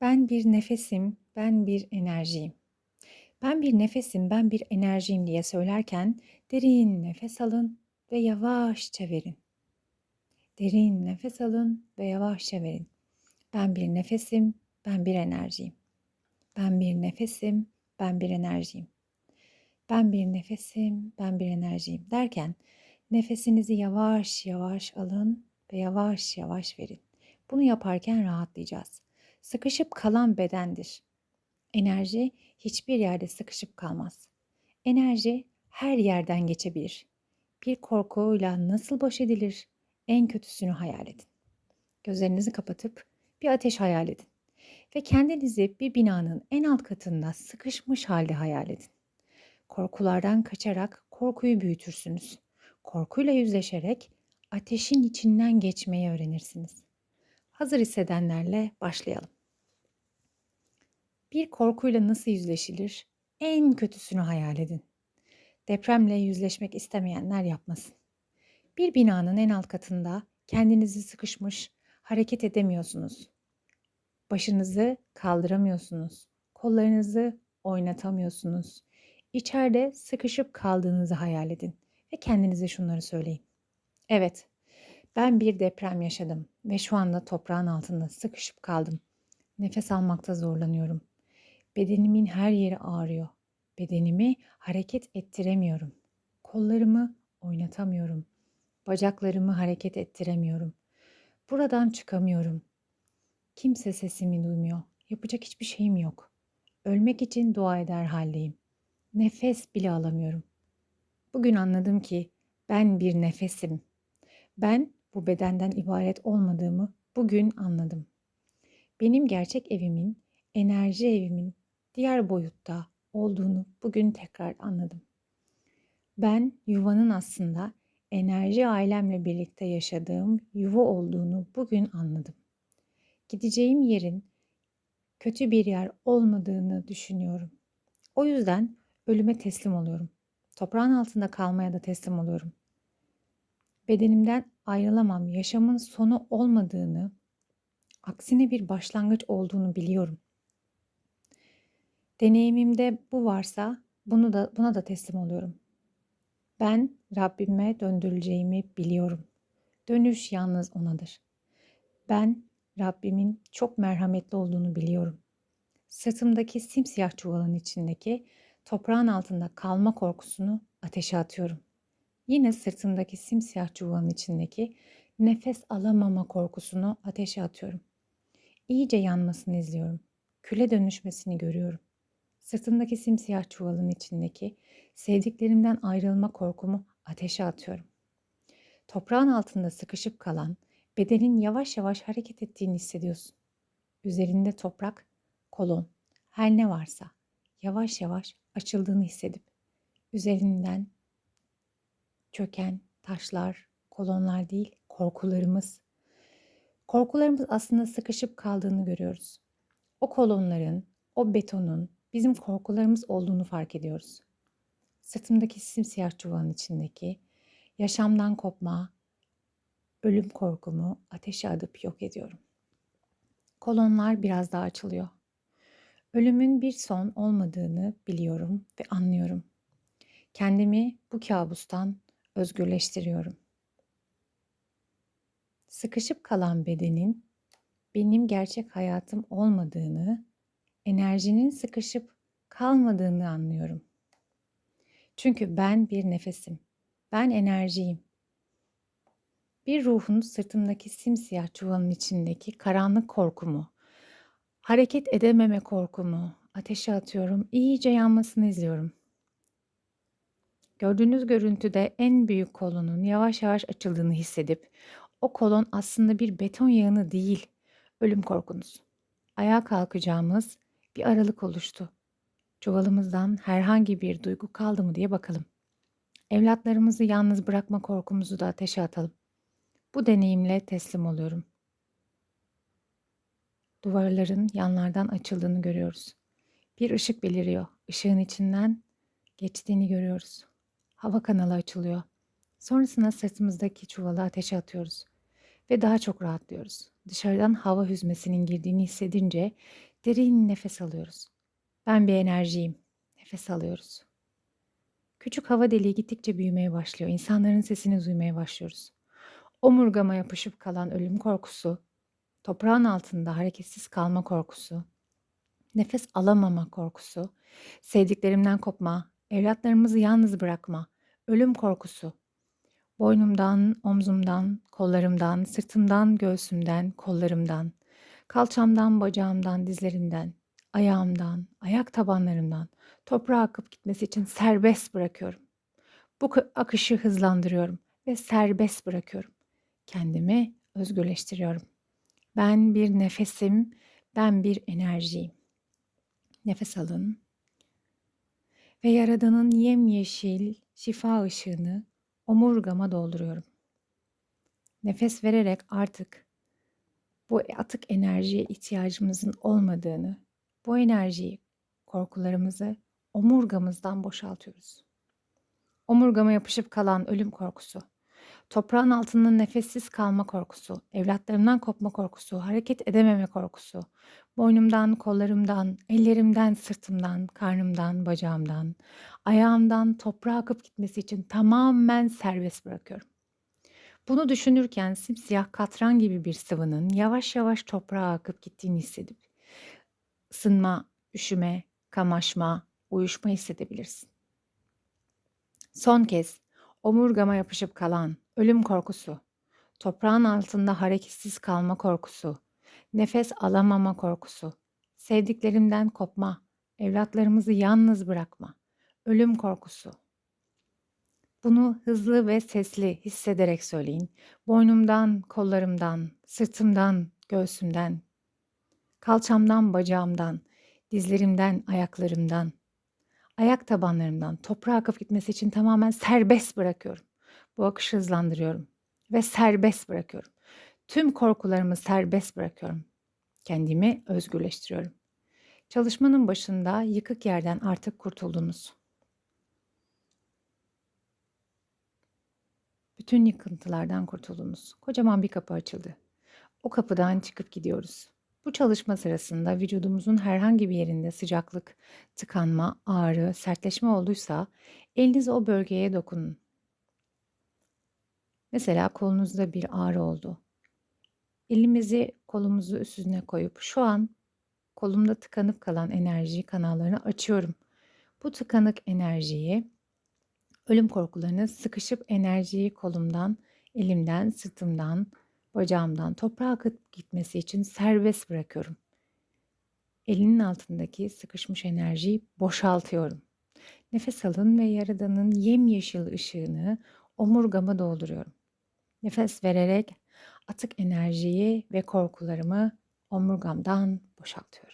Ben bir nefesim, ben bir enerjiyim. Ben bir nefesim, ben bir enerjiyim diye söylerken derin nefes alın ve yavaşça verin. Derin nefes alın ve yavaşça verin. Ben bir nefesim, ben bir enerjiyim. Ben bir nefesim, ben bir enerjiyim. Ben bir nefesim, ben bir enerjiyim derken nefesinizi yavaş yavaş alın ve yavaş yavaş verin. Bunu yaparken rahatlayacağız. Sıkışıp kalan bedendir. Enerji hiçbir yerde sıkışıp kalmaz. Enerji her yerden geçebilir. Bir korkuyla nasıl baş edilir? En kötüsünü hayal edin. Gözlerinizi kapatıp bir ateş hayal edin. Ve kendinizi bir binanın en alt katında sıkışmış halde hayal edin. Korkulardan kaçarak korkuyu büyütürsünüz. Korkuyla yüzleşerek ateşin içinden geçmeyi öğrenirsiniz. Hazır hissedenlerle başlayalım. Bir korkuyla nasıl yüzleşilir? En kötüsünü hayal edin. Depremle yüzleşmek istemeyenler yapmasın. Bir binanın en alt katında kendinizi sıkışmış, hareket edemiyorsunuz. Başınızı kaldıramıyorsunuz. Kollarınızı oynatamıyorsunuz. İçeride sıkışıp kaldığınızı hayal edin ve kendinize şunları söyleyin. Evet, ben bir deprem yaşadım ve şu anda toprağın altında sıkışıp kaldım. Nefes almakta zorlanıyorum. Bedenimin her yeri ağrıyor. Bedenimi hareket ettiremiyorum. Kollarımı oynatamıyorum. Bacaklarımı hareket ettiremiyorum. Buradan çıkamıyorum. Kimse sesimi duymuyor. Yapacak hiçbir şeyim yok. Ölmek için dua eder haldeyim. Nefes bile alamıyorum. Bugün anladım ki ben bir nefesim. Ben bu bedenden ibaret olmadığımı bugün anladım. Benim gerçek evimin, enerji evimin diğer boyutta olduğunu bugün tekrar anladım. Ben yuvanın aslında enerji ailemle birlikte yaşadığım yuva olduğunu bugün anladım. Gideceğim yerin kötü bir yer olmadığını düşünüyorum. O yüzden ölüme teslim oluyorum. Toprağın altında kalmaya da teslim oluyorum. Bedenimden ayrılamam, yaşamın sonu olmadığını, aksine bir başlangıç olduğunu biliyorum. Deneyimimde bu varsa bunu da buna da teslim oluyorum. Ben Rabbime döndürüleceğimi biliyorum. Dönüş yalnız onadır. Ben Rabbimin çok merhametli olduğunu biliyorum. Sırtımdaki simsiyah çuvalın içindeki toprağın altında kalma korkusunu ateşe atıyorum. Yine sırtımdaki simsiyah çuvalın içindeki nefes alamama korkusunu ateşe atıyorum. İyice yanmasını izliyorum. Küle dönüşmesini görüyorum. Sırtımdaki simsiyah çuvalın içindeki sevdiklerimden ayrılma korkumu ateşe atıyorum. Toprağın altında sıkışıp kalan bedenin yavaş yavaş hareket ettiğini hissediyorsun. Üzerinde toprak, kolon, her ne varsa yavaş yavaş açıldığını hissedip üzerinden çöken taşlar, kolonlar değil, korkularımız. Korkularımız aslında sıkışıp kaldığını görüyoruz. O kolonların, o betonun bizim korkularımız olduğunu fark ediyoruz. Sırtımdaki simsiyah çuvalın içindeki yaşamdan kopma, ölüm korkumu ateşe adıp yok ediyorum. Kolonlar biraz daha açılıyor. Ölümün bir son olmadığını biliyorum ve anlıyorum. Kendimi bu kabustan özgürleştiriyorum. Sıkışıp kalan bedenin benim gerçek hayatım olmadığını, enerjinin sıkışıp kalmadığını anlıyorum. Çünkü ben bir nefesim. Ben enerjiyim. Bir ruhun sırtımdaki simsiyah çuvalın içindeki karanlık korkumu, hareket edememe korkumu ateşe atıyorum. İyice yanmasını izliyorum. Gördüğünüz görüntüde en büyük kolonun yavaş yavaş açıldığını hissedip o kolon aslında bir beton yığını değil, ölüm korkunuz. Ayağa kalkacağımız bir aralık oluştu. Çuvalımızdan herhangi bir duygu kaldı mı diye bakalım. Evlatlarımızı yalnız bırakma korkumuzu da ateşe atalım. Bu deneyimle teslim oluyorum. Duvarların yanlardan açıldığını görüyoruz. Bir ışık beliriyor. Işığın içinden geçtiğini görüyoruz. Hava kanalı açılıyor. Sonrasında sırtımızdaki çuvalı ateşe atıyoruz ve daha çok rahatlıyoruz. Dışarıdan hava hüzmesinin girdiğini hissedince Derin nefes alıyoruz. Ben bir enerjiyim. Nefes alıyoruz. Küçük hava deliği gittikçe büyümeye başlıyor. İnsanların sesini duymaya başlıyoruz. Omurgama yapışıp kalan ölüm korkusu, toprağın altında hareketsiz kalma korkusu, nefes alamama korkusu, sevdiklerimden kopma, evlatlarımızı yalnız bırakma, ölüm korkusu, boynumdan, omzumdan, kollarımdan, sırtımdan, göğsümden, kollarımdan, kalçamdan, bacağımdan, dizlerimden, ayağımdan, ayak tabanlarımdan toprağa akıp gitmesi için serbest bırakıyorum. Bu kı- akışı hızlandırıyorum ve serbest bırakıyorum. Kendimi özgürleştiriyorum. Ben bir nefesim, ben bir enerjiyim. Nefes alın. Ve Yaradan'ın yemyeşil şifa ışığını omurgama dolduruyorum. Nefes vererek artık bu atık enerjiye ihtiyacımızın olmadığını, bu enerjiyi, korkularımızı omurgamızdan boşaltıyoruz. Omurgama yapışıp kalan ölüm korkusu, toprağın altında nefessiz kalma korkusu, evlatlarımdan kopma korkusu, hareket edememe korkusu, boynumdan, kollarımdan, ellerimden, sırtımdan, karnımdan, bacağımdan, ayağımdan toprağa akıp gitmesi için tamamen serbest bırakıyorum. Bunu düşünürken simsiyah katran gibi bir sıvının yavaş yavaş toprağa akıp gittiğini hissedip ısınma, üşüme, kamaşma, uyuşma hissedebilirsin. Son kez omurgama yapışıp kalan ölüm korkusu, toprağın altında hareketsiz kalma korkusu, nefes alamama korkusu, sevdiklerimden kopma, evlatlarımızı yalnız bırakma, ölüm korkusu. Bunu hızlı ve sesli hissederek söyleyin. Boynumdan, kollarımdan, sırtımdan, göğsümden, kalçamdan, bacağımdan, dizlerimden, ayaklarımdan, ayak tabanlarımdan toprağa akıp gitmesi için tamamen serbest bırakıyorum. Bu akışı hızlandırıyorum ve serbest bırakıyorum. Tüm korkularımı serbest bırakıyorum. Kendimi özgürleştiriyorum. Çalışmanın başında yıkık yerden artık kurtuldunuz. Bütün yıkıntılardan kurtuldunuz. Kocaman bir kapı açıldı. O kapıdan çıkıp gidiyoruz. Bu çalışma sırasında vücudumuzun herhangi bir yerinde sıcaklık, tıkanma, ağrı, sertleşme olduysa eliniz o bölgeye dokunun. Mesela kolunuzda bir ağrı oldu. Elimizi kolumuzu üstüne koyup şu an kolumda tıkanıp kalan enerji kanallarını açıyorum. Bu tıkanık enerjiyi, ölüm korkularını sıkışıp enerjiyi kolumdan, elimden, sırtımdan, bacağımdan toprağa akıp gitmesi için serbest bırakıyorum. Elinin altındaki sıkışmış enerjiyi boşaltıyorum. Nefes alın ve yaradanın yemyeşil ışığını omurgama dolduruyorum. Nefes vererek atık enerjiyi ve korkularımı omurgamdan boşaltıyorum.